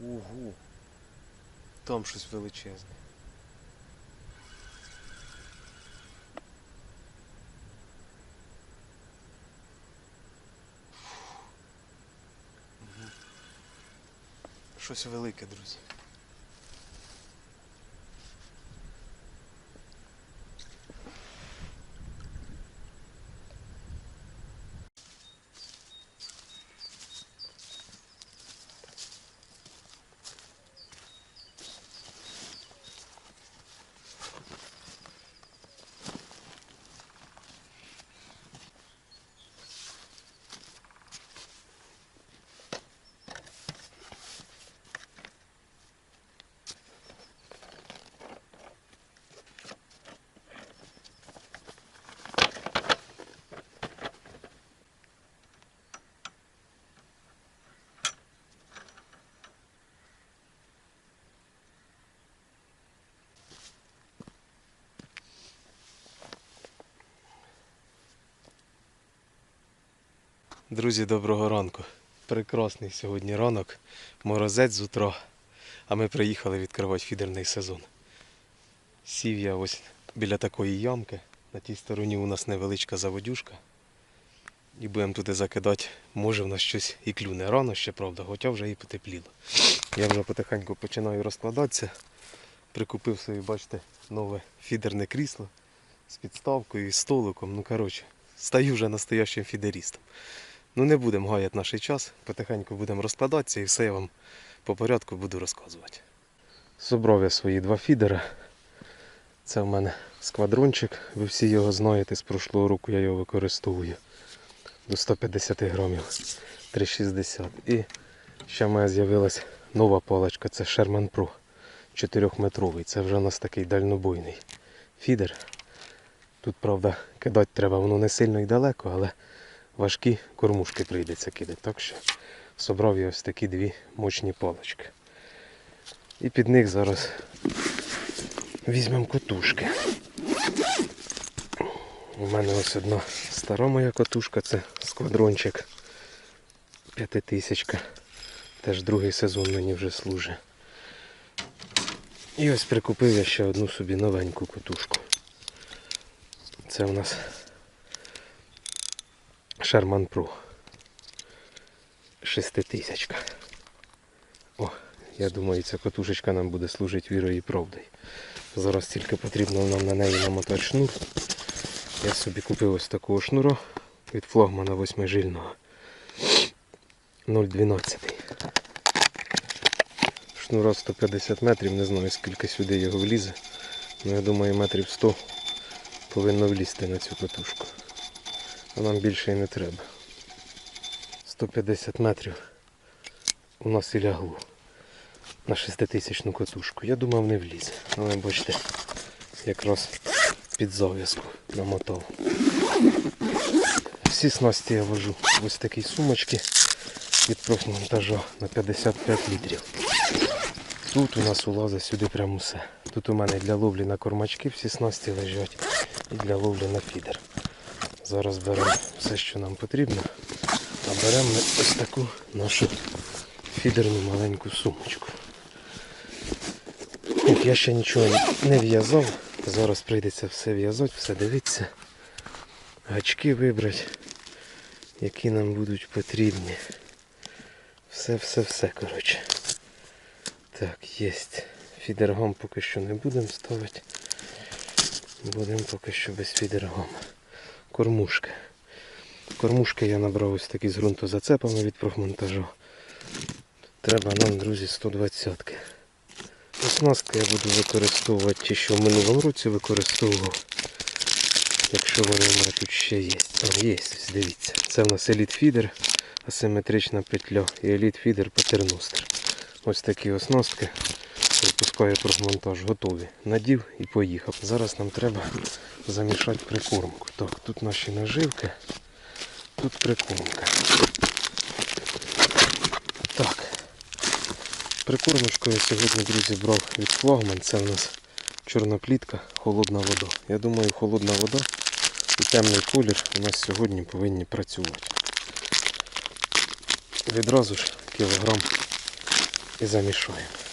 Угу. Там щось величезне. Щось велике, друзі. Друзі, доброго ранку. Прекрасний сьогодні ранок. Морозець з утра. А ми приїхали відкривати фідерний сезон. Сів я ось біля такої ямки. На тій стороні у нас невеличка заводюшка. І будемо туди закидати. Може в нас щось і клюне. Рано ще, правда, хоча вже і потепліло. Я вже потихеньку починаю розкладатися. Прикупив собі, бачите, нове фідерне крісло з підставкою і столиком. Ну, коротше, стаю вже настоящим фідерістом. Ну не будемо гаяти наш час, потихеньку будемо розкладатися і все я вам по порядку буду розказувати. Собрав я свої два фідера. Це в мене сквадрончик, ви всі його знаєте, з прошлого року я його використовую до 150 грамів 3,60. І ще в мене з'явилась нова паличка, це Sherman Pro 4-метровий. Це вже у нас такий дальнобойний фідер. Тут, правда, кидати треба, воно не сильно і далеко, але важкі кормушки прийдеться кидати. Так що собрав я ось такі дві мощні палички. І під них зараз візьмемо котушки. У мене ось одна стара моя котушка, це сквадрончик п'ятитисячка. Теж другий сезон мені вже служить. І ось прикупив я ще одну собі новеньку котушку. Це у нас Sherman Pro. Шеститисячка. О, я думаю, ця катушечка нам буде служити вірою і правдою. Зараз тільки потрібно нам на неї намотати шнур. Я собі купив ось такого шнура від флагмана восьмижильного 0,12. Шнура 150 метрів, не знаю скільки сюди його влізе. Ну я думаю метрів 100 повинно влізти на цю катушку. А нам більше і не треба. 150 метрів у нас і лягло на 6000 катушку. Я думав не влізе. Але бачите, якраз під зав'язку намотав. Всі снасті я вожу в ось такі сумочки від профмонтажа на 55 літрів. Тут у нас улазить сюди прямо все. Тут у мене для ловлі на кормачки всі снасті лежать і для ловлі на фідер. Зараз беремо все, що нам потрібно, а беремо ось таку нашу фідерну маленьку сумочку. Я ще нічого не в'язав, зараз прийдеться все в'язати, все дивитися, гачки вибрати, які нам будуть потрібні. Все-все-все, коротше. Так, є. Фідергом поки що не будемо ставити. Будемо поки що без фідергома. Кормушки. Кормушки я набрав ось такі з ґрунтозацепами від профмонтажу. Треба нам, друзі, 120 ки Оснастки я буду використовувати ті, що в минулому році використовував. Якщо вони в мене тут ще є. Там є, дивіться. Це в нас Feeder, асиметрична петля і Feeder Paternoster. Ось такі оснастки. Випускаю профмонтаж, готові. Надів і поїхав. Зараз нам треба замішати прикормку. Так, тут наші наживки, тут прикормка. Так. Прикормочку я сьогодні, друзі, брав від флагман. Це в нас чорна плітка, холодна вода. Я думаю, холодна вода і темний колір у нас сьогодні повинні працювати. Відразу ж кілограм і замішаємо.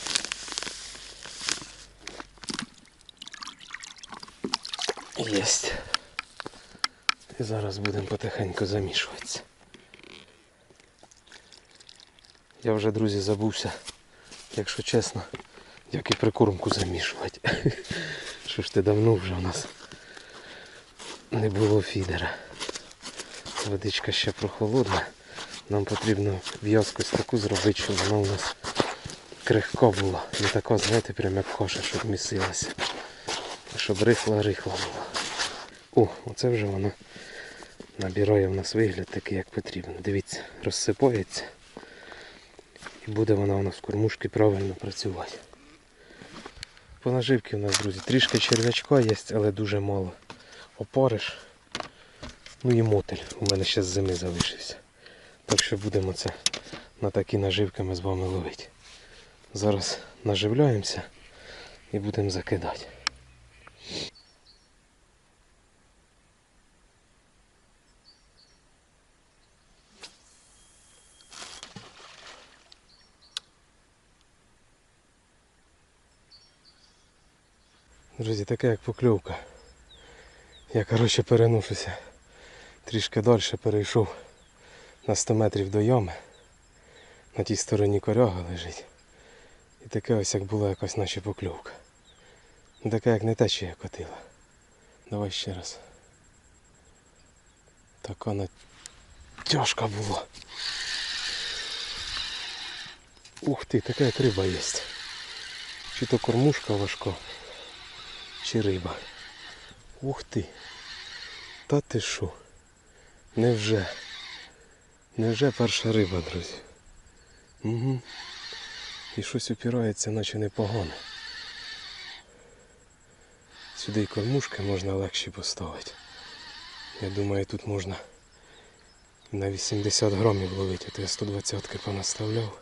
Єсть. І зараз будемо потихеньку замішуватися. Я вже, друзі, забувся, якщо чесно, як і прикормку замішувати. Що ж ти давно вже у нас не було фідера. Водичка ще прохолодна. Нам потрібно в'язкость таку зробити, щоб вона у нас крихка була. Не така, знаєте, прям як коша, щоб місилася. Щоб рихла-рихла була. О, оце вже вона набирає в нас вигляд такий, як потрібно. Дивіться, розсипається. І буде вона у нас в кормушки правильно працювати. По наживці у нас, друзі, трішки черв'ячка є, але дуже мало. Опориш. Ну і мотель. У мене ще з зими залишився. Так що будемо це на такі наживки ми з вами ловити. Зараз наживляємося і будемо закидати. Друзі, таке як покльовка. Я коротше переношуся. Трішки далі перейшов на 100 метрів до ями. На тій стороні коряга лежить. І таке ось як була якась наче покльовка. Ну, Таке як не те, що я котила. Давай ще раз. Така на тяжка була. Ух ти, така як риба є. Чи то кормушка важка, чи риба. Ух ти. Та ти що? Невже? Невже перша риба, друзі? Угу. І щось опирається, наче непогано. Сюди й кормушки можна легші поставити. Я думаю, тут можна на 80 грамів ловити, а то я 120 понаставляв.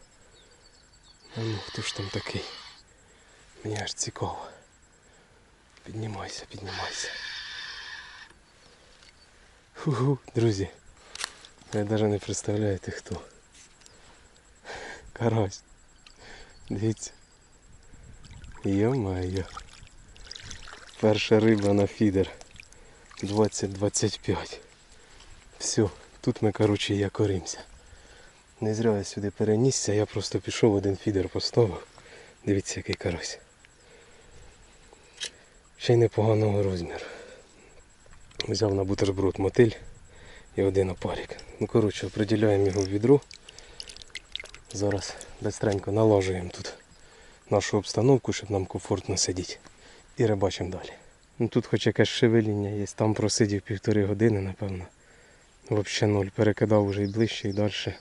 А ну, хто ж там такий? Мені аж цікаво. Піднімайся, піднімайся. Фу-ху, друзі. Ви навіть не представляєте хто. Карась. Дивіться. Йо-моє. Перша риба на фідер. 20-25. Все, тут ми, коротше, якоримося. Не зря я сюди перенісся, я просто пішов один фідер поставив. Дивіться, який карась. Ще й непоганого розміру. Взяв на бутерброд мотиль і один опарик. Ну коротше, оприділяємо його в відро. Зараз бистренько налажуємо тут нашу обстановку, щоб нам комфортно сидіти. І рибачимо далі. Ну, тут хоч якесь шевеління є, там просидів півтори години, напевно. Взагалі нуль. Перекидав вже і ближче, і далі.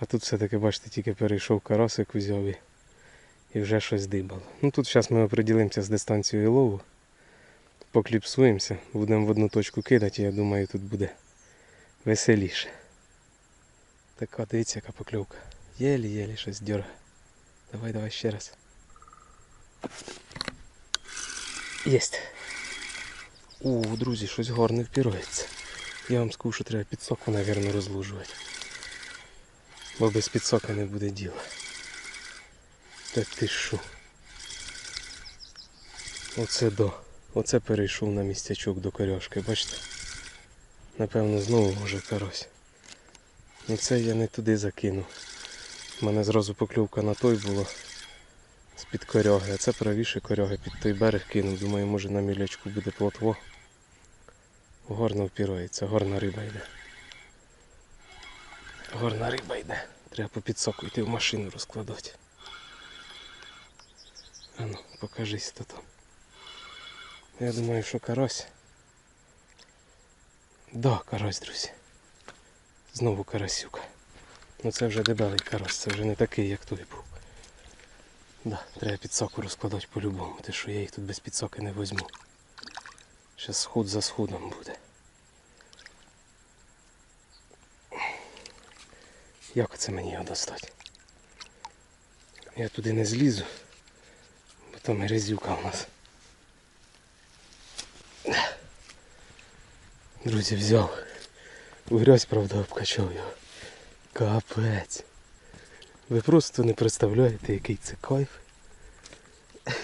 А тут все-таки, бачите, тільки перейшов карасик взяв і, і вже щось дибало. Ну тут зараз ми оприділимося з дистанцією лову. Покліпсуємося, будемо в одну точку кидати, і я думаю, тут буде веселіше. Така, дивіться, яка покльовка. Єлі-єлі щось дьорга. Давай, давай ще раз. Єсть. У, друзі, щось гарне впірується. Я вам скажу, що треба підсоку, мабуть, розлужувати. Бо без підсока не буде діла. Та ти що? Оце до. Оце перейшов на містячок до коряшки, бачите? Напевно, знову може карась. Ну це я не туди закинув. У мене зразу покльовка на той була з-під коряги, а це правіше коряги під той берег кинув. Думаю, може на мілячку буде плотво. Горно впірається, горна риба йде. Горна риба йде. Треба по підсоку йти в машину розкладати. Ану, покажись там. Я думаю, що карась. Да, карась, друзі. Знову карасюка. Ну це вже дебелий карась, це вже не такий, як той був. Да, треба підсоку розкладати по-любому, те що я їх тут без підсоки не візьму. Ще сход за сходом буде. Як це мені його достати? Я туди не злізу, там грязюка у нас. Друзі, взяв. Грязь, правда, обкачав його. Капець. Ви просто не представляєте, який це кайф.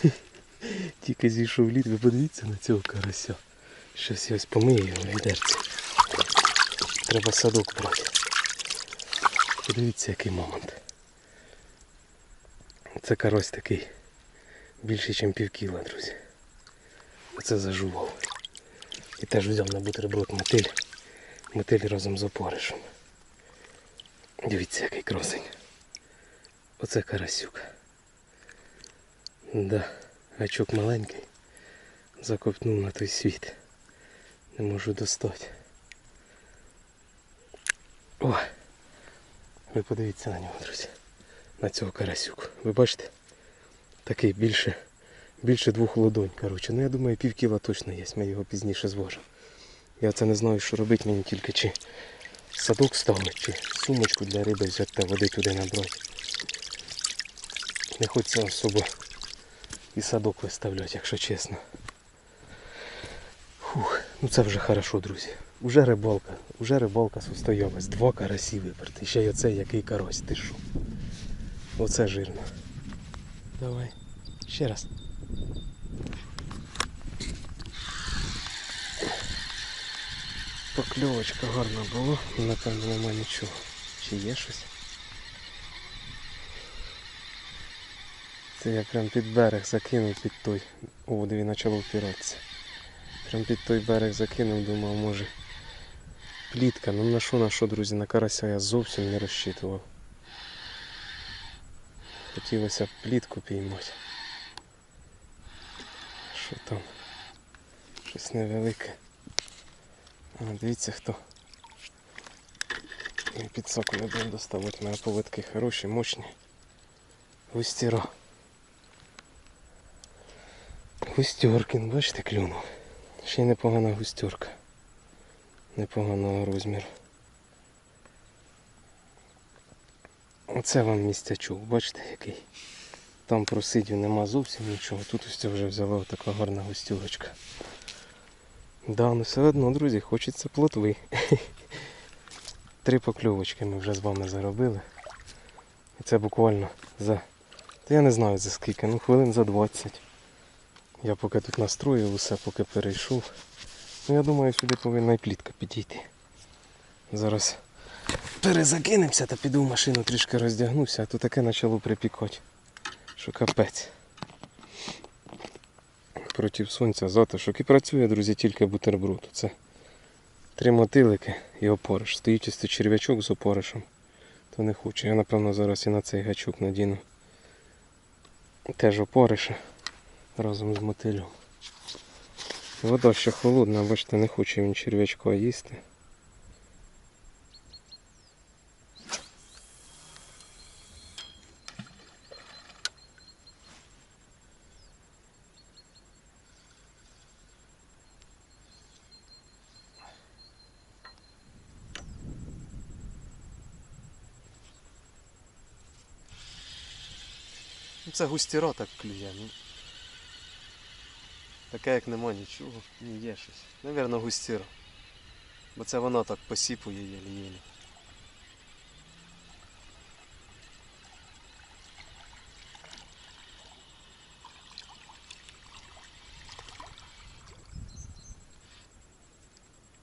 Тільки зійшов лід, ви подивіться на цього карася. Щось ось помию його відерці. Треба садок брати. Подивіться, який момент. Це карось такий. Більше, ніж пів кіла, друзі. Оце зажував. І теж взяв на бутерброд мотиль. Мотиль разом з опоришем. Дивіться, який красень. Оце карасюк. Да, гачок маленький. Закопнув на той світ. Не можу достати. О! Ви подивіться на нього, друзі. На цього карасюку. Ви бачите? Такий більше, більше двох ладонь. Коротше. Ну я думаю, пів кіла точно є. Ми його пізніше зважимо. Я це не знаю, що робити мені тільки чи садок ставити, чи сумочку для риби взяти та води туди набрати. Не хочеться особо і садок виставляти, якщо чесно. Фух, ну це вже хорошо, друзі. Уже рибалка, уже рибалка состоялась. Два карасі виперти. Ще й оцей який карась, ти що? Оце жирно. Давай. Ще раз. Покльовочка гарна була, напевно нема нічого. Чи є щось? Це я прям під берег закинув під той. О, диви почало впиратися. Прям під той берег закинув, думав, може. Плітка, ну на що, на що, друзі, на карася я зовсім не розчитував. Хотілося б плітку піймати. Що там? Щось невелике. А, дивіться хто. Я підсоку не буду доставати, мене поводки хороші, мощні. Густіро. Густьоркін, бачите, клюнув. Ще й непогана густьорка. Непоганого розміру. Оце вам містячок, бачите який. Там просидів нема зовсім нічого. Тут ось це вже взяла така гарна густюрочка. Да, ну все одно, друзі, хочеться плотви. Три покльовочки ми вже з вами заробили. І це буквально за... Та я не знаю за скільки, ну хвилин за 20. Я поки тут настроїв усе, поки перейшов. Ну я думаю, сюди повинна і плітка підійти. Зараз перезакинемося та піду в машину трішки роздягнуся, а то таке почало припікати. Що капець. Проти сонця затишок. І працює, друзі, тільки бутерброд. Це три мотилики і опориш. Стоїть ось цей черв'ячок з опоришем. То не хочу. Я напевно зараз і на цей гачок надіну. Теж опориша разом з мотилем. Вода ще холодна, бачите, не хоче він черв'ячка їсти. Це густіра так клює. Ну. Таке як нема нічого, ні є щось. Навірно, густіра. Бо це вона так посіпує єлі-єлі.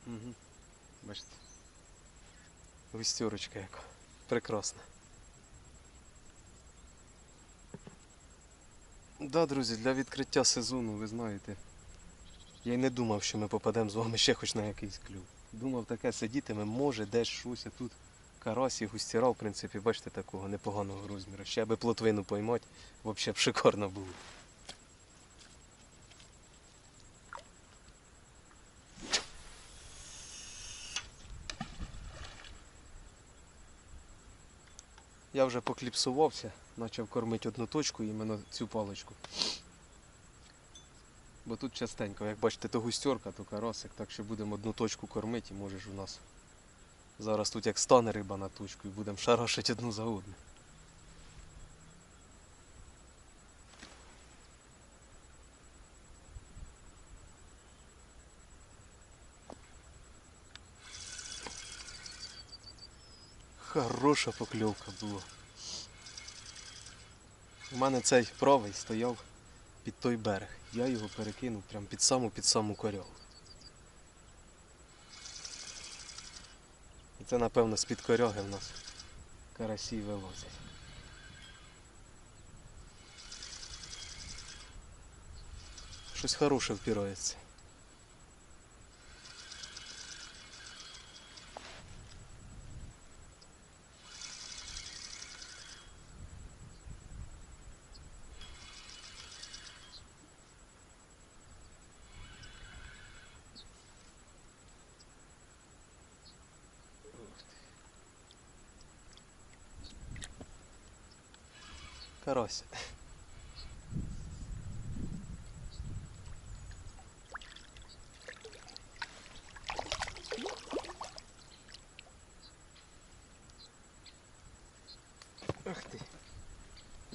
Угу. Бачите. Густюрочка яка. Прекрасна. Да, друзі, для відкриття сезону, ви знаєте. Я й не думав, що ми попадемо з вами ще хоч на якийсь клюв. Думав, таке сидітиме, може, десь щось а тут. Карась і густіра, в принципі, бачите, такого непоганого розміру. Ще аби плотвину поймати, взагалі б шикарно було. Я вже покліпсувався, почав кормити одну точку, іменно цю паличку. Бо тут частенько, як бачите, то густерка, то карасик, так що будемо одну точку кормити і можеш у нас. Зараз тут як стане риба на точку і будемо шарашити одну за одну. Хороша покльовка була. У мене цей правий стояв під той берег. Я його перекинув прямо під саму під саму корягу. І це, напевно, з-під коряги в нас карасі вилазять. Щось хороше впірається.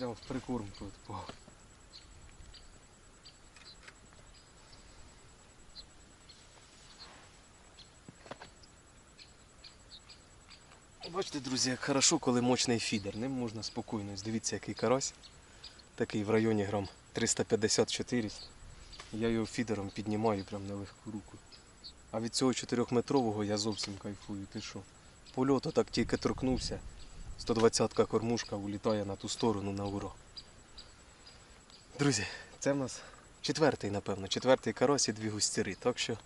Прямо в прикормку впав. Бачите, друзі, як хорошо, коли мощний фідер. Ним можна спокійно. Дивіться, який карась. Такий в районі грам 350-400. Я його фідером піднімаю прям на легку руку. А від цього 4-метрового я зовсім кайфую. Ти що? Польоту так тільки торкнувся. 120-ка кормушка улітає на ту сторону на уро. Друзі, це в нас четвертий, напевно, четвертий карась і дві густіри. Так що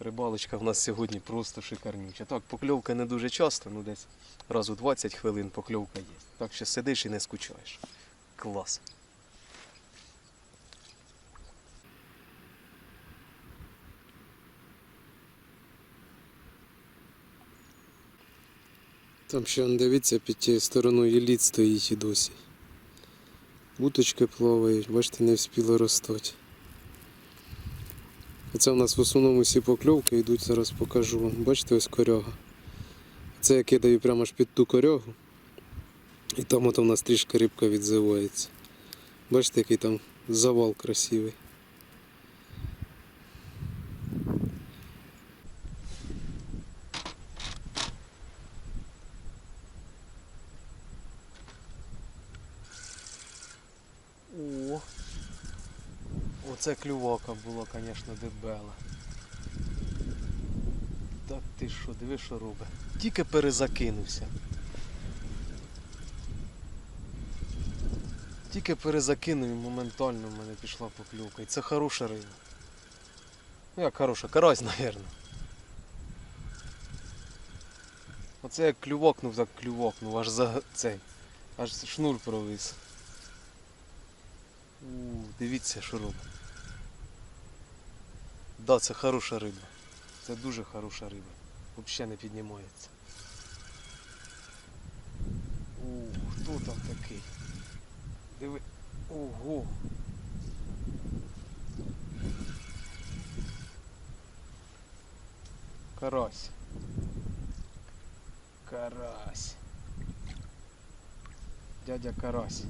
рибалочка в нас сьогодні просто шикарнюча. Так, покльовка не дуже часто, ну десь раз у 20 хвилин покльовка є. Так що сидиш і не скучаєш. Клас. Там ще дивіться, під тією стороною лід стоїть і досі. Буточки плавають, бачите, не встигли ростати. Це у нас в основному всі покльовки йдуть, зараз покажу вам. Бачите, ось коряга. Це я кидаю прямо аж під ту корягу. І там от у нас трішки рибка відзивається. Бачите, який там завал красивий. О, оце клювака була, звісно, дебела. Та ти що, диви, що робить. Тільки перезакинувся. Тільки перезакинув і моментально в мене пішла поклювка. І це хороша риба. Ну як хороша, карась, напевно. Оце як клювокнув, так клювокнув, аж за цей. Аж шнур провис. У, дивіться, що робить. Да, це хороша риба. Це дуже хороша риба. Взагалі не піднімається. У, хто там такий? Диви. Ого. Карась. Карась. Дядя Карась.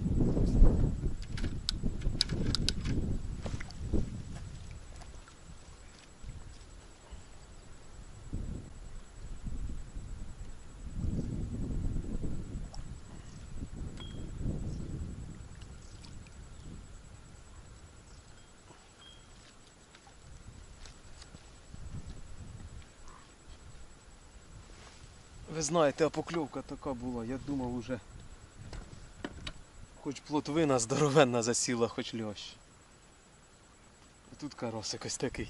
Ви знаєте, а покльовка така була, я думав уже. Хоч плотвина здоровенна засіла, хоч льощ. І тут карасик ось такий.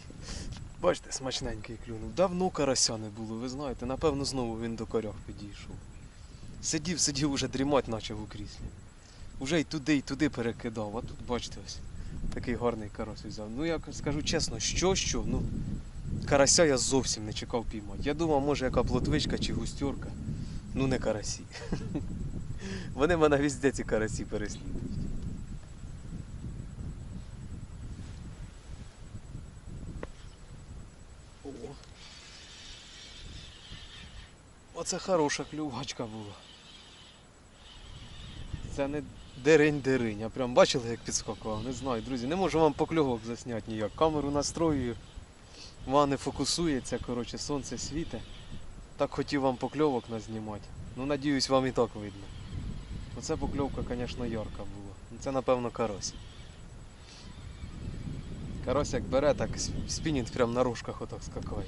Бачите, смачненький клюнув. Давно карася не було, ви знаєте, напевно знову він до корях підійшов. Сидів, сидів, уже дрімать почав у кріслі. Уже й туди, й туди перекидав, а тут бачите ось. Такий гарний карась взяв. Ну я скажу чесно, що що, ну карася я зовсім не чекав піймати. Я думав, може яка плотвичка чи густьорка. Ну не карасі. Вони мене везде ці карасі переслідують. О. Оце хороша клювачка була. Це не дерень-дерень, а прям бачили, як підскакував? Не знаю, друзі, не можу вам покльовок засняти ніяк. Камеру настрою, вона не фокусується, коротше, сонце світе. Так хотів вам покльовок назнімати. Ну, надіюсь, вам і так видно. Оце покльовка, звісно, ярка була. Ну, Це, напевно, карось. Карось як бере, так с- спінінг прям на рожках отак скакає.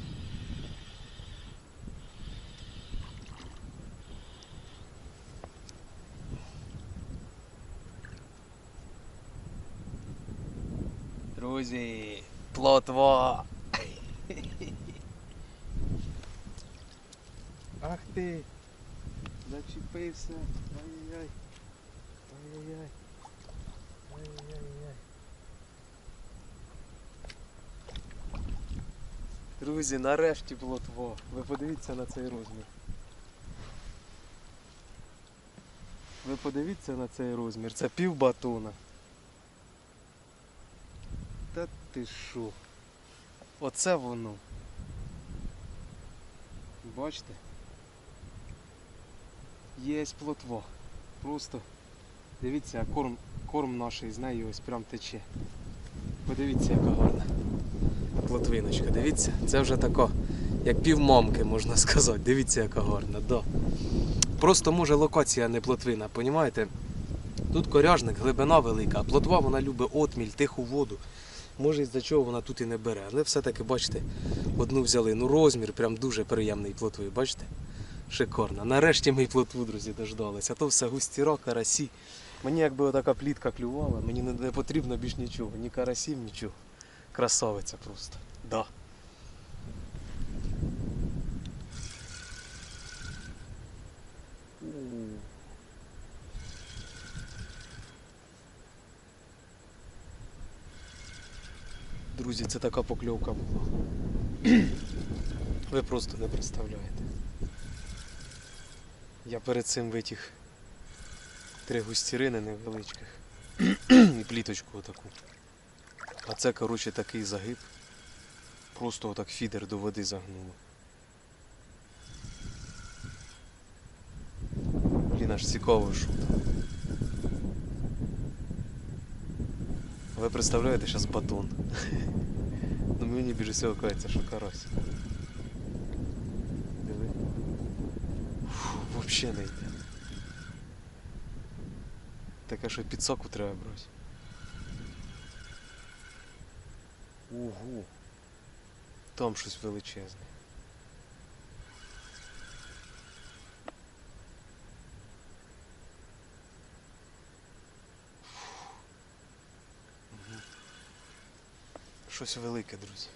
Друзі, плотва! Ах ти! Зачепився! Ай-яй-яй! Ай-яй-яй! Ай-яй-яй! Друзі, нарешті плотво. Ви подивіться на цей розмір. Ви подивіться на цей розмір. Це пів батона. Та ти що? Оце воно. Бачите? Є плотво. Просто дивіться, корм, корм наш з неї ось прям тече. Подивіться, яка гарна. Плотвиночка, дивіться, це вже тако, як півмамки, можна сказати. Дивіться, яка гарна, да. Просто може локація не плотвина, понімаєте? Тут коряжник, глибина велика, а плотва вона любить отміль, тиху воду. Може із-за чого вона тут і не бере. Але все-таки, бачите, одну взяли. Ну розмір прям дуже приємний плотви, бачите? Шикарно. Нарешті й плотву, друзі, дождалися. А то все густіра, карасі. Мені якби отака плітка клювала, мені не потрібно більш нічого, ні карасів, нічого. Красавиця просто. Да. Друзі, це така покльовка була. Ви просто не представляєте. Я перед цим витяг три густірини невеличких і пліточку отаку. А це, коротше, такий загиб. Просто отак фідер до води загнуло. Блін, аж цікаво, що. Ви представляєте зараз батон. Ну мені більше всього кажеться, що карась. Диви. Вообще не йде. Таке, що підсоку треба брати. Ого. Там щось величезне. Щось велике, друзі.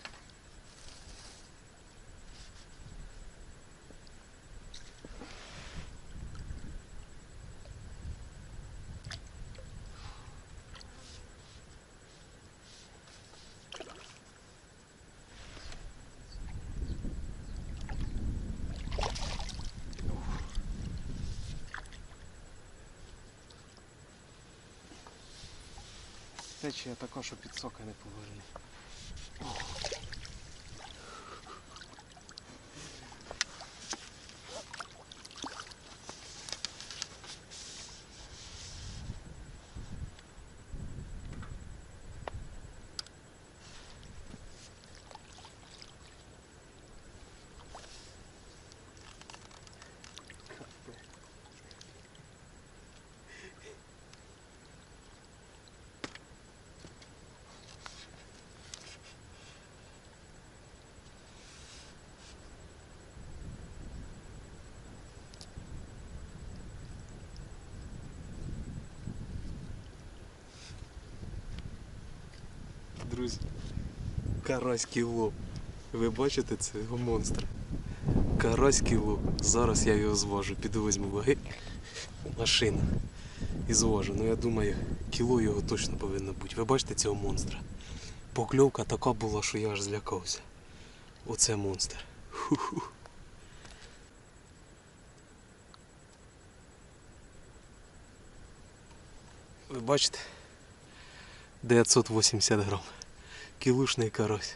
Течія така, що підсока не поверне. Друзі, караський лоб. Ви бачите цього монстра? Караський лоб. Зараз я його зважу, підвозьму ваги. Машина. І зважу. Ну я думаю, кіло його точно повинно бути. Ви бачите цього монстра? Покльовка така була, що я аж злякався. Оце монстр. Ху-ху. Ви бачите? 980 грам. Кілушний карась.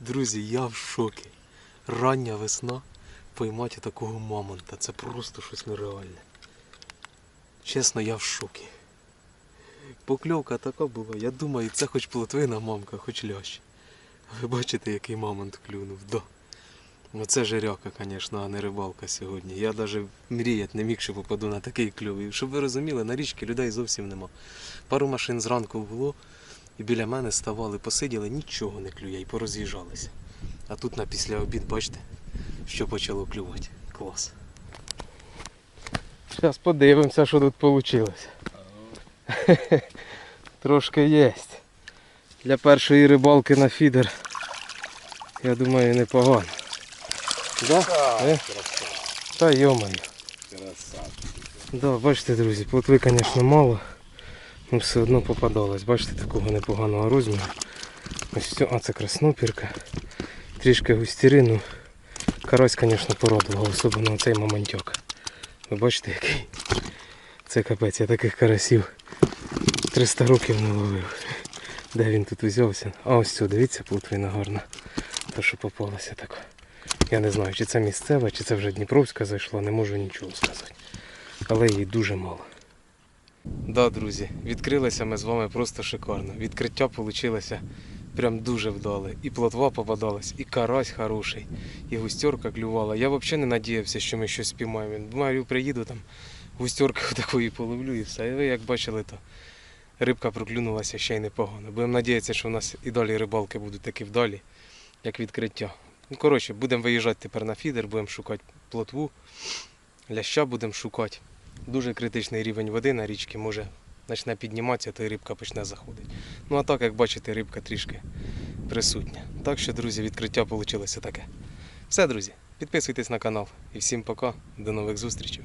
Друзі, я в шокі. Рання весна поймати такого мамонта. Це просто щось нереальне. Чесно, я в шокі. Покльовка така була. Я думаю, це хоч плотвина мамка, хоч лящ. Ви бачите, який мамонт клюнув. Да. Ну це жеряка, звісно, а не рибалка сьогодні. Я навіть мріяти не міг, що попаду на такий кльов. І щоб ви розуміли, на річці людей зовсім нема. Пару машин зранку було, і біля мене ставали, посиділи, нічого не клює, і пороз'їжджалися. А тут на після обід, бачите, що почало клювати. Клас. Зараз подивимося, що тут вийшло. Трошки є. Для першої рибалки на фідер, я думаю, непогано. Да? Е? Та йомаю. Да, бачите, друзі, плотви, звісно, мало. Ну все одно попадалось. Бачите, такого непоганого розміру. Ось все, а це краснопірка. Трішки густірину. Карась, звісно, порадував, особливо цей мамонтьок. Ви бачите який? Це капець, я таких карасів 300 років не ловив. Де він тут узявся? А ось цю, дивіться, плотвина гарна. Та що попалася така. Я не знаю, чи це місцева, чи це вже Дніпровська зайшла, не можу нічого сказати. Але її дуже мало. Да, друзі, відкрилися ми з вами просто шикарно. Відкриття вийшло прям дуже вдале. І плотва попадалась, і карась хороший, і густерка клювала. Я взагалі не надіявся, що ми щось спіймаємо. Думаю, приїду там, густерку такої половлю і все. І ви як бачили, то рибка проклюнулася ще й непогано. Будемо надіятися, що у нас і далі рибалки будуть такі вдалі, як відкриття. Ну, коротше, будемо виїжджати тепер на фідер, будемо шукати плотву, ляща будемо шукати. Дуже критичний рівень води на річці може почне підніматися, то і рибка почне заходити. Ну а так, як бачите, рибка трішки присутня. Так що, друзі, відкриття вийшло таке. Все, друзі, підписуйтесь на канал. І всім пока, до нових зустрічей.